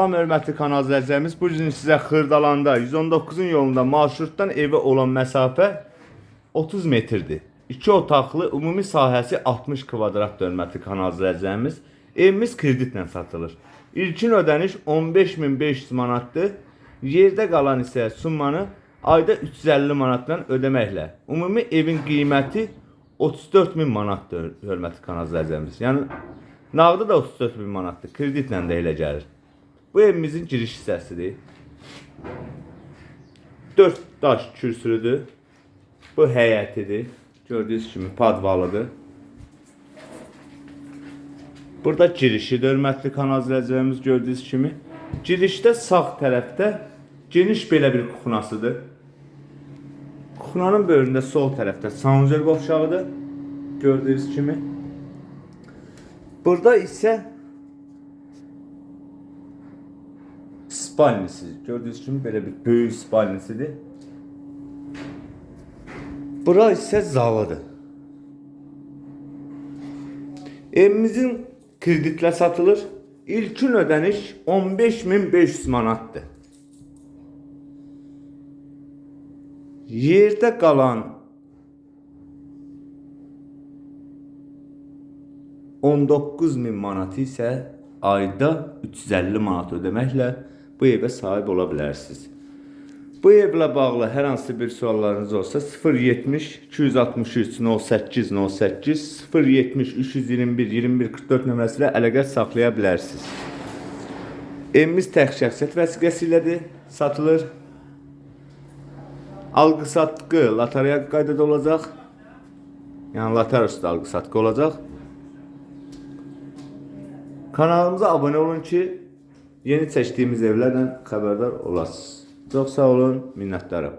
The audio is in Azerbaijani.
Salam hörmətli kanal izləyicilərimiz. Bu gün sizə Xırdalanda 119-un yolunda marşrutdan evə olan məsafə 30 metrdir. 2 otaqlı, ümumi sahəsi 60 kvadrat hörmətli kanal izləyicilərimiz. Evimiz kreditlə satılır. İlkin ödəniş 15500 manatdır. Yerdə qalan isə summanı ayda 350 manatla ödəməklə. Ümumi evin qiyməti 34000 manatdır hörmətli kanal izləyicilərimiz. Yəni nağdı da 34000 manatdır. Kreditlə də elə gəlir. Bu evimizin giriş hissəsidir. 4 daş kürsülüdür. Bu həyətidir. Gördüyünüz kimi padvalıdır. Burada girişidir hörmətli kanal izləyicilərimiz gördüyünüz kimi. Girişdə sağ tərəfdə geniş belə bir kuxnasıdır. Kuxnanın böyründə sol tərəfdə sanuzel qovşağıdır. Gördüyünüz kimi. Burada isə spalnisi. Gördüyünüz kimi belə bir böyük spalnisidir. Bura isə zalıdır. Evimizin kreditlə satılır. İlkin ödəniş 15500 manatdır. Yerdə qalan 19000 manat isə ayda 350 manat ödəməklə bu evə sahib ola bilərsiniz. Bu evlə bağlı hər hansı bir suallarınız olsa 070 263 08 08 070 321 21 44 nömrəsi ilə əlaqə saxlaya bilərsiniz. Evimiz tək şəxsiyyət vəsiqəsi ilədir, satılır. Alqı satqı lotereya qaydada olacaq. Yəni lotereya üstü alqı satqı olacaq. Kanalımıza abone olun ki, yeni çəkdiyimiz evlərdən xəbərdar olasınız. Çox sağ olun, minnətdarım.